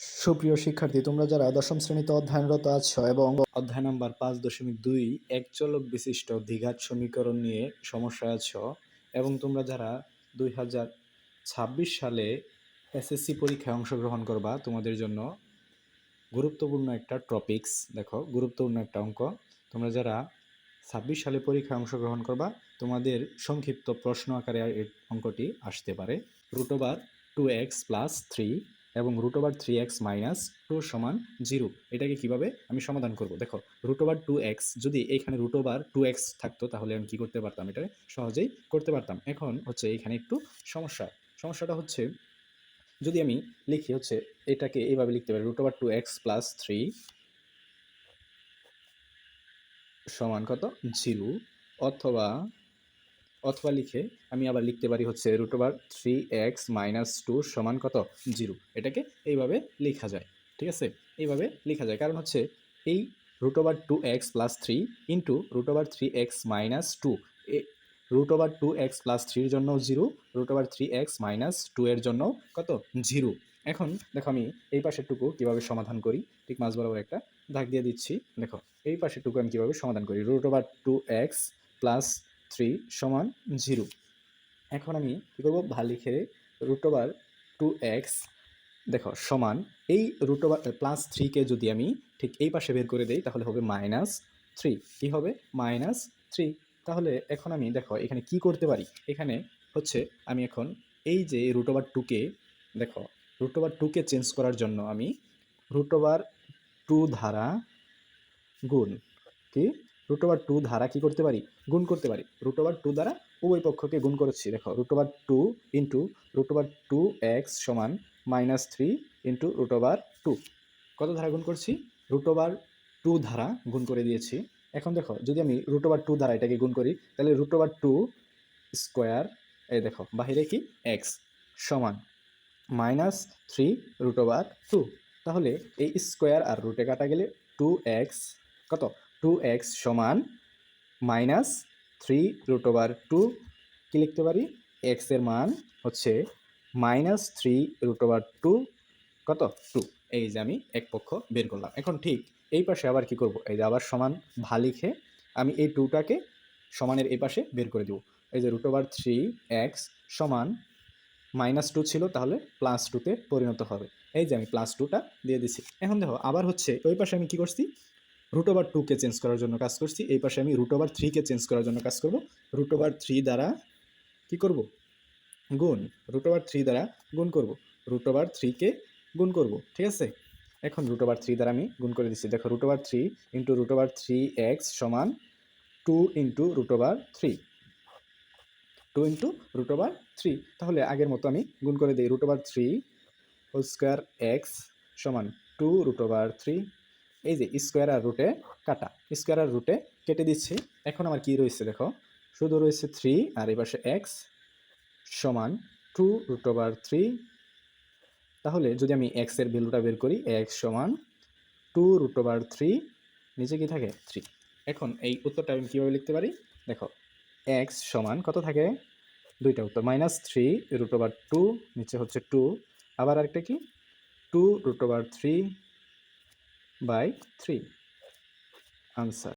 সুপ্রিয় শিক্ষার্থী, তোমরা যারা দশম শ্রেণীতে অধ্যয়নরত আছো এবং অধ্যায় নাম্বার পাঁচ দশমিক দুই, এক চলক বিশিষ্ট দ্বিঘাত সমীকরণ নিয়ে সমস্যা আছো এবং তোমরা যারা দুই হাজার ছাব্বিশ সালে এসএসসি পরীক্ষায় অংশগ্রহণ করবা, তোমাদের জন্য গুরুত্বপূর্ণ একটা টপিকস, দেখো, গুরুত্বপূর্ণ একটা অঙ্ক। তোমরা যারা ছাব্বিশ সালে পরীক্ষায় অংশগ্রহণ করবা, তোমাদের সংক্ষিপ্ত প্রশ্ন আকারে অঙ্কটি আসতে পারে। Root over two X plus three এবং root over three X minus two সমান জিরো এটাকে কীভাবে আমি সমাধান করব? দেখো রুট ওভার টু এক্স যদি এখানে রুট ওভার টু এক্স থাকতো, তাহলে আমি কী করতে পারতাম? এটা সহজেই করতে পারতাম। এখন হচ্ছে এখানে একটু সমস্যা। সমস্যাটা হচ্ছে, যদি আমি লিখি হচ্ছে এটাকে এইভাবে লিখতে পারি root over two X plus three সমান কত? জিরো অথবা অথবা লিখে আমি আবার লিখতে পারি হচ্ছে root over three X minus two সমান কত? জিরো এটাকে এইভাবে লেখা যায়, ঠিক আছে? এইভাবে লেখা যায়। কারণ হচ্ছে এই root over two X plus three into root over three X minus two root over two X plus থ্রির জন্য zero root over three X minus two এর জন্য কত? জিরো এখন দেখো আমি এই পাশেরটুকু কীভাবে সমাধান করি? ঠিক মাঝ বরাবর একটা দাগ দিয়ে দিচ্ছি। দেখো, এই পাশেরটুকু আমি কীভাবে সমাধান করি? Root over two x plus three সমান জিরো এখন আমি কী করব? ভালো লিখে রুট ওভার টু এক্স দেখো, সমান এই রুট ওভার প্লাস থ্রিকে যদি আমি ঠিক এই পাশে বের করে দেই, তাহলে হবে মাইনাস থ্রি কী হবে? মাইনাস থ্রি তাহলে এখন আমি, দেখো, এখানে কি করতে পারি? এখানে হচ্ছে আমি এখন এই যে রুট ওভার টুকে দেখো রুট ওভার টুকে চেঞ্জ করার জন্য আমি রুট ওভার টু ধারা গুণ কি? রুট ওভার টু ধারা কি করতে পারি? গুণ করতে পারি। রুট ওভার টু দ্বারা উভয় পক্ষকে গুণ করেছি। দেখো root over two into root over two x সমান minus three into root over two কত ধারা গুণ করছি? রুট ওভার টু ধারা গুণ করে দিয়েছি। এখন দেখো, যদি আমি রুট ওভার টু দ্বারা এটাকে গুণ করি, তাহলে রুট ওভার টু স্কোয়ার এই দেখো, বাহিরে কি? এক্স সমান minus three root over two তাহলে এই স্কোয়ার আর রুটে কাটা গেলে টু এক্স কত? টু এক্স সমান minus three root over two কী লিখতে পারি? এক্সের মান হচ্ছে minus three root over two কত? টু এই যে আমি এক পক্ষ বের করলাম। এখন ঠিক এই পাশে আবার কি করব? এই যে আবার সমান ভা লিখে আমি এই টুটাকে সমানের এই পাশে বের করে দেবো। এই যে রুট ওভার থ্রি এক্স সমান মাইনাস টু ছিল, তাহলে প্লাস টুতে পরিণত হবে। এই যে আমি প্লাস টুটা দিয়ে দিছি। এখন দেখো, আবার হচ্ছে ওই পাশে আমি কি করছি? রুট ওভার টুকে চেঞ্জ করার জন্য কাজ করছি এই পাশে আমি রুট ওভার থ্রিকে চেঞ্জ করার জন্য কাজ করব রুট ওভার থ্রি দ্বারা কি করব গুণ রুট ওভার থ্রি দ্বারা গুণ করব রুট ওভার থ্রিকে গুণ করব ঠিক আছে এখন রুট ওভার থ্রি দ্বারা আমি গুণ করে দিচ্ছি দেখো root over three into root over three x সমান two into root over three two into root over three তাহলে আগের মতো আমি গুণ করে দিই root over three whole square x সমান টু রুট ওভার থ্রি এই যে স্কোয়ার আর রুটে কাটা। স্কোয়ার আর রুটে কেটে দিচ্ছি। এখন আমার কি রয়েছে দেখো? শুধু রয়েছে থ্রি আর এই পাশে এক্স সমান টু রুট ওভার থ্রি তাহলে যদি আমি এক্সের ভ্যালুটা বের করি এক্স সমান টু রুট ওভার থ্রি নিচে কি থাকে? থ্রি এখন এই উত্তরটা আমি কীভাবে লিখতে পারি? দেখো এক্স সমান কত থাকে? দুইটা উত্তর minus three root over two নিচে হচ্ছে টু আবার আরেকটা কি? Two root over three by 3 answer.